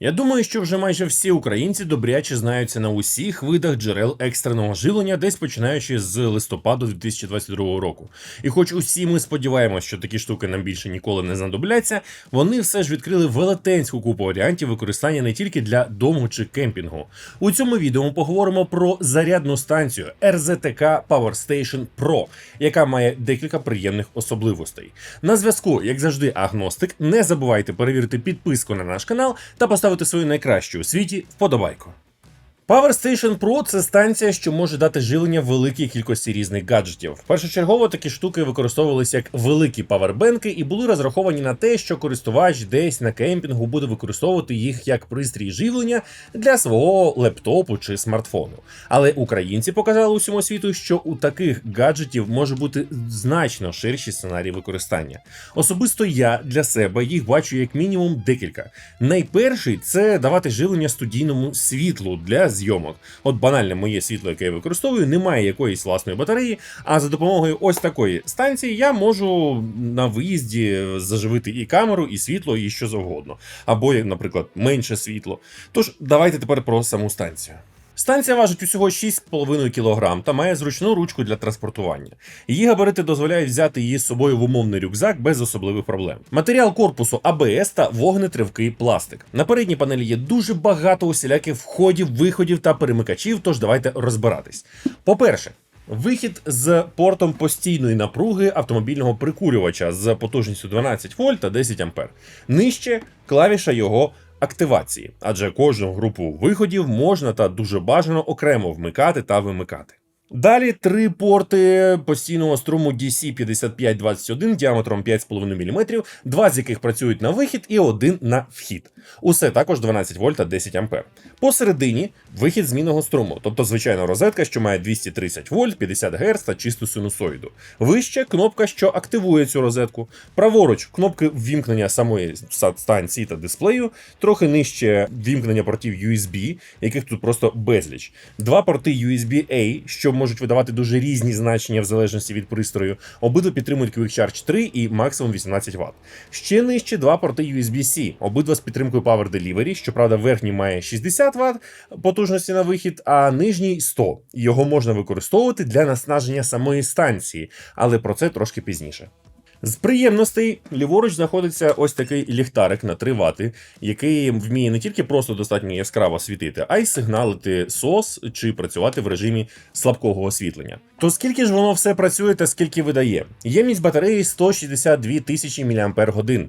Я думаю, що вже майже всі українці добряче знаються на усіх видах джерел екстреного живлення, десь починаючи з листопаду 2022 року. І хоч усі ми сподіваємося, що такі штуки нам більше ніколи не знадобляться, вони все ж відкрили велетенську купу варіантів використання не тільки для дому чи кемпінгу. У цьому відео ми поговоримо про зарядну станцію RZTK Power Station Pro, яка має декілька приємних особливостей. На зв'язку, як завжди, агностик. Не забувайте перевірити підписку на наш канал та поставити свою найкращу у світі вподобайку. Power Station Pro це станція, що може дати живлення великій кількості різних гаджетів. Першочергово такі штуки використовувалися як великі павербенки і були розраховані на те, що користувач десь на кемпінгу буде використовувати їх як пристрій живлення для свого лептопу чи смартфону. Але українці показали усьому світу, що у таких гаджетів може бути значно ширші сценарії використання. Особисто я для себе їх бачу як мінімум декілька. Найперший це давати живлення студійному світлу для зйомок. От банальне моє світло, яке я використовую, немає якоїсь власної батареї. А за допомогою ось такої станції я можу на виїзді заживити і камеру, і світло, і що завгодно. Або, наприклад, менше світло. Тож давайте тепер про саму станцію. Станція важить усього 6,5 кг та має зручну ручку для транспортування. Її габарити дозволяють взяти її з собою в умовний рюкзак без особливих проблем. Матеріал корпусу АБС та вогнетривкий пластик. На передній панелі є дуже багато усіляких входів, виходів та перемикачів, тож давайте розбиратись. По-перше, Вихід з портом постійної напруги автомобільного прикурювача з потужністю 12 вольт та 10 ампер. Нижче клавіша його активації, адже кожну групу виходів можна та дуже бажано окремо вмикати та вимикати. Далі три порти постійного струму DC5521 діаметром 5,5 мм, два з яких працюють на вихід і один на вхід. Усе також 12 вольт та 10 ампер. Посередині вихід змінного струму, тобто звичайна розетка, що має 230 вольт, 50 Гц та чисту синусоїду. Вище кнопка, що активує цю розетку. Праворуч кнопки ввімкнення самої станції та дисплею, трохи нижче ввімкнення портів USB, яких тут просто безліч. Два порти USB-A, що можуть видавати дуже різні значення в залежності від пристрою. Обидва підтримують Quick Charge 3 і максимум 18 Вт. Ще нижче два порти USB-C, обидва з підтримкою Power Delivery, щоправда, верхній має 60 Вт потужності на вихід, а нижній 100. Його можна використовувати для наснаження самої станції, але про це трошки пізніше. З приємностей ліворуч знаходиться ось такий ліхтарик на 3 вати, який вміє не тільки просто достатньо яскраво світити, а й сигналити СОС чи працювати в режимі слабкого освітлення. То скільки ж воно все працює та скільки видає? Ємність батареї 162 тисячі мАч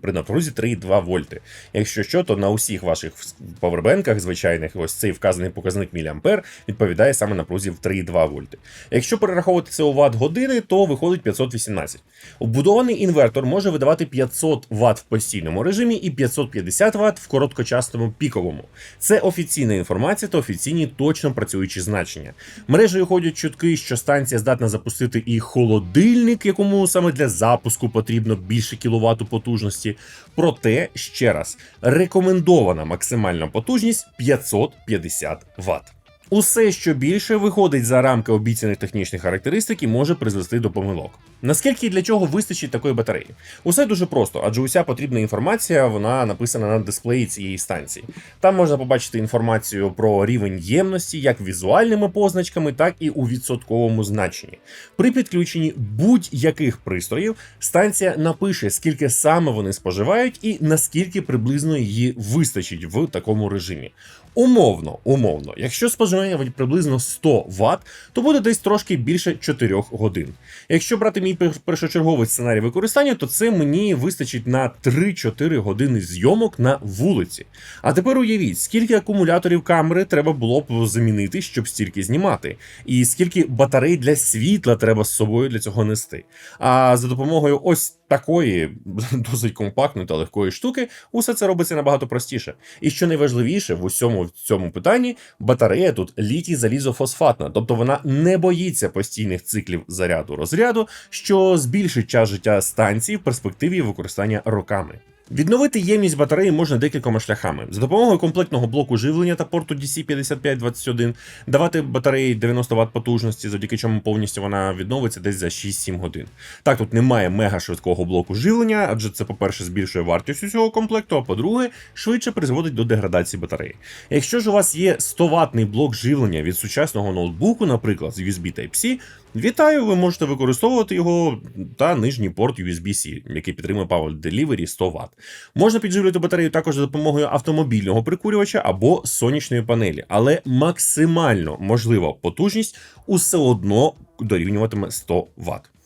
при напрузі 3,2 вольти. Якщо що, то на усіх ваших павербенках звичайних ось цей вказаний показник міліампер відповідає саме напрузі в 3,2 вольти. Якщо перераховувати це у ватт години, то виходить 518. Вбудований інвертор може видавати 500 Вт в постійному режимі і 550 Вт в короткочасному піковому. Це офіційна інформація та офіційні точно працюючі значення. Мережею ходять чутки, що станція здатна запустити і холодильник, якому саме для запуску потрібно більше кіловату потужності. Проте ще раз рекомендована максимальна потужність 550 Вт. Усе, що більше виходить за рамки обіцяних технічних характеристик і може призвести до помилок. Наскільки і для чого вистачить такої батареї? Усе дуже просто, адже уся потрібна інформація вона написана на дисплеї цієї станції. Там можна побачити інформацію про рівень ємності як візуальними позначками, так і у відсотковому значенні. При підключенні будь-яких пристроїв станція напише, скільки саме вони споживають і наскільки приблизно її вистачить в такому режимі. Умовно, умовно, якщо споживання приблизно 100 Вт, то буде десь трошки більше 4 годин. Якщо брати мій першочерговий сценарій використання, то це мені вистачить на 3-4 години зйомок на вулиці. А тепер уявіть, скільки акумуляторів камери треба було б замінити, щоб стільки знімати, і скільки батарей для світла треба з собою для цього нести. А за допомогою ось такої досить компактної та легкої штуки, усе це робиться набагато простіше. І що найважливіше в усьому в цьому питанні, батарея тут літій залізофосфатна, тобто вона не боїться постійних циклів заряду розряду, що збільшить час життя станції в перспективі використання роками. Відновити ємність батареї можна декількома шляхами. За допомогою комплектного блоку живлення та порту DC5521 давати батареї 90 Вт потужності, завдяки чому повністю вона відновиться десь за 6-7 годин. Так, тут немає мега швидкого блоку живлення, адже це, по-перше, збільшує вартість усього комплекту, а по-друге, швидше призводить до деградації батареї. Якщо ж у вас є 100 ватний блок живлення від сучасного ноутбуку, наприклад, з USB Type-C, вітаю, ви можете використовувати його та нижній порт USB-C, який підтримує Power Delivery 100 Вт. Можна підживлювати батарею також за допомогою автомобільного прикурювача або сонячної панелі, але максимально можлива потужність усе одно дорівнюватиме 100 Вт.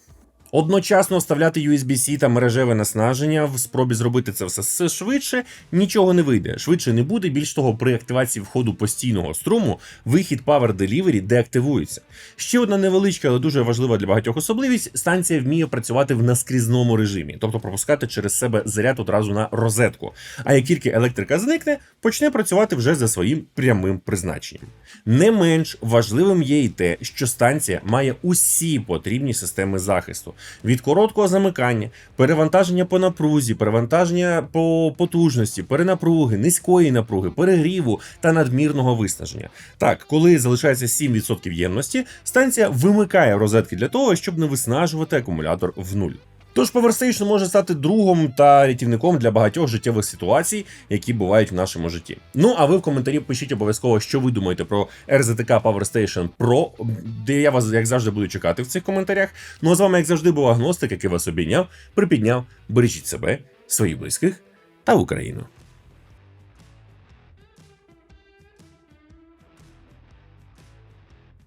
Одночасно вставляти USB-C та мережеве наснаження в спробі зробити це все швидше нічого не вийде. Швидше не буде. Більш того, при активації входу постійного струму вихід Power Delivery деактивується. Ще одна невеличка, але дуже важлива для багатьох особливість: станція вміє працювати в наскрізному режимі, тобто пропускати через себе заряд одразу на розетку. А як тільки електрика зникне, почне працювати вже за своїм прямим призначенням. Не менш важливим є і те, що станція має усі потрібні системи захисту від короткого замикання, перевантаження по напрузі, перевантаження по потужності, перенапруги, низької напруги, перегріву та надмірного виснаження. Так, коли залишається 7% ємності, станція вимикає розетки для того, щоб не виснажувати акумулятор в нуль. Тож PowerStation може стати другом та рятівником для багатьох життєвих ситуацій, які бувають в нашому житті. Ну а ви в коментарі пишіть обов'язково, що ви думаєте про RZTK PowerStation Pro, де я вас як завжди буду чекати в цих коментарях. Ну а з вами, як завжди, був агностик, який вас обійняв, припідняв. Бережіть себе, своїх близьких та Україну.